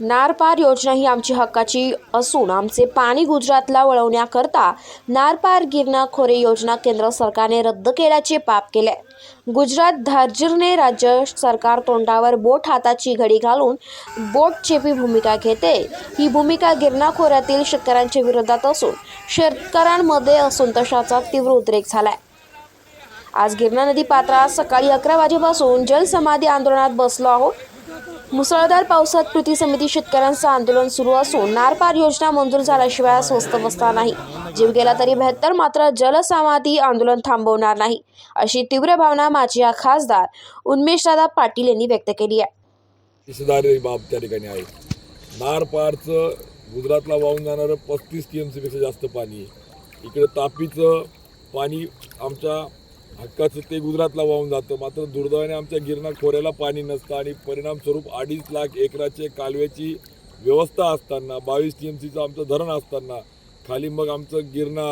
नारपार योजना ही आमची हक्काची असून आमचे पाणी गुजरातला वळवण्याकरता नारपार गिरणा खोरे योजना केंद्र सरकारने रद्द केल्याचे पाप केले. गुजरात धार्जिरने राज्य सरकार तोंडावर बोट हाताची घडी घालून बोट चेपी भूमिका घेते. ही भूमिका गिरणा खोऱ्यातील शेतकऱ्यांच्या विरोधात असून शेतकऱ्यांमध्ये असंतोषाचा तीव्र उद्रेक झालाय. आज गिरणा नदी पात्रात सकाळी अकरा वाजेपासून जलसमाधी आंदोलनात बसलो आहोत. मुसळधार पावसात कृती समिती शेतकऱ्यांचं आंदोलन सुरू असून नारपार योजना मंजूर झाल्याशिवाय स्वस्त बसणार नाही. जीव गेला तरी बेहत्तर मात्र जलसमाधी आंदोलन थांबवणार नाही अशी तीव्र भावना माजी खासदार उन्मेशदादा पाटील यांनी व्यक्त केली आहे. दिसदारी बाब त्या ठिकाणी आहे नारपारचं गुजरातला वाहून जाणारं पस्तीस टी एम सीपेक्षा जास्त पाणी इकडे तापीचं पाणी आमच्या हक्काचं ते गुजरातला वाहून जातं. मात्र दुर्दैवाने आमच्या गिरणा खोऱ्याला पाणी नसतं आणि परिणामस्वरूप अडीच लाख एकराचे कालव्याची व्यवस्था असताना बावीस टी एम सीचं आमचं धरण असताना खाली मग आमचं गिरणा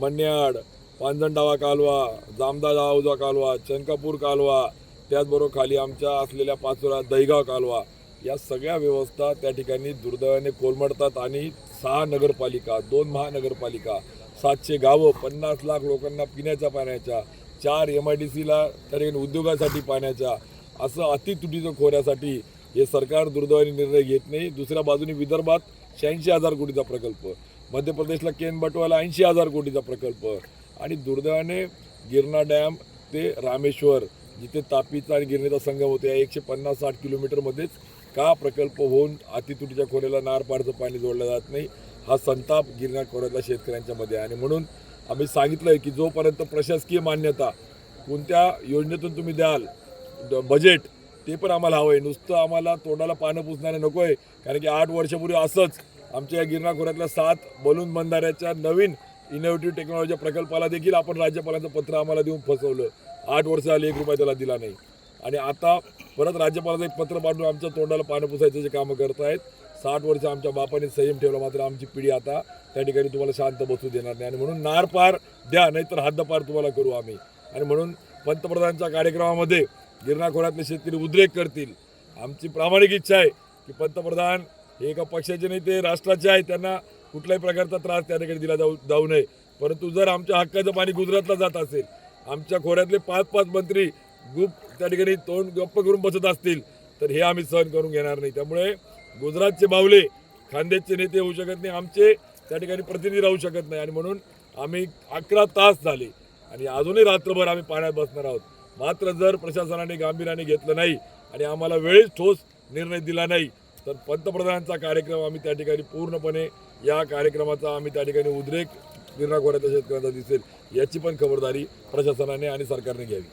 मन्याड पांजणडावा कालवा जामदा जाऊजा कालवा चंकापूर कालवा त्याचबरोबर खाली आमच्या असलेल्या पाचोरा दहीगाव कालवा या सगळ्या व्यवस्था त्या ठिकाणी दुर्दैवाने कोलमडतात. आणि सहा नगरपालिका दोन महानगरपालिका सातशे गावं पन्नास लाख लोकांना पिण्याच्या पाण्याच्या चार एम आय डी सीला त्या ठिकाणी उद्योगासाठी पाण्याच्या असं अतितुटीचं खोऱ्यासाठी हे सरकार दुर्दैवाने निर्णय घेत नाही. दुसऱ्या बाजूने विदर्भात शहाऐंशी हजार कोटीचा प्रकल्प मध्य प्रदेशला केन बटवाला ऐंशी हजार कोटीचा प्रकल्प आणि दुर्दैवाने गिरणा डॅम ते रामेश्वर जिथे तापीचा आणि गिरणीचा संगम होतो या एकशे पन्नास साठ किलोमीटरमध्येच का प्रकल्प होऊन अतितुटीच्या खोऱ्याला नारपाडचं पाणी जोडलं जात नाही? हा संताप गिरणा खोऱ्यातल्या शेतकऱ्यांच्या मध्ये आहे. आणि म्हणून आम्ही सांगितलं आहे की जोपर्यंत प्रशासकीय मान्यता कोणत्या योजनेतून तुम्ही द्याल बजेट ते पण आम्हाला हवं आहे नुसतं आम्हाला तोंडाला पानं पुसणारे नको आहे कारण की आठ वर्षापूर्वी असंच आमच्या या गिरणा खोऱ्यातल्या सात बलून बंधाऱ्याच्या नवीन इनोव्हेटिव्ह टेक्नॉलॉजी प्रकल्पाला देखील आपण राज्यपालांचं पत्र आम्हाला देऊन फसवलं. आठ वर्ष झाले एक रुपया त्याला दिला नाही. आणि आता परत राज्यपालाचं एक पत्र पाठवून आमच्या तोंडाला पाणी पुसायचं जे कामं करत आहेत साठ वर्ष आमच्या बापाने संयम ठेवला मात्र आमची पिढी आता त्या ठिकाणी तुम्हाला शांत बसू देणार नाही. आणि म्हणून नार पार द्या नाहीतर हद्दपार तुम्हाला करू आम्ही. आणि म्हणून पंतप्रधानांच्या कार्यक्रमामध्ये गिरणाखोऱ्यातले शेतकरी उद्रेक करतील. आमची प्रामाणिक इच्छा आहे की पंतप्रधान हे एका पक्षाचे नाही ते राष्ट्राचे आहे. त्यांना कुठल्याही प्रकारचा त्रास त्या ठिकाणी दिला जाऊ जाऊ नये. परंतु जर आमच्या हक्काचं पाणी गुजरातला जात असेल आमच्या खोऱ्यातले पाच पाच मंत्री गुप त्या ठिकाणी तोंड गप्प करून बसत असतील तर हे आम्ही सहन करून घेणार नाही. त्यामुळे गुजरातचे बावले खानदेशचे नेते होऊ शकत नाही आमचे त्या ठिकाणी प्रतिनिधी राहू शकत नाही. आणि म्हणून आम्ही अकरा तास झाले आणि अजूनही रात्रभर आम्ही पाण्यात बसणार आहोत. मात्र जर प्रशासनाने गांभीर्याने घेतलं नाही आणि आम्हाला वेळीच ठोस निर्णय दिला नाही तर पंतप्रधानांचा कार्यक्रम आम्ही त्या ठिकाणी पूर्णपणे या कार्यक्रमाचा आम्ही त्या ठिकाणी उद्रेक गिरणा खोऱ्याच्या शेतकऱ्यांचा दिसेल याची पण खबरदारी प्रशासनाने आणि सरकारने घ्यावी.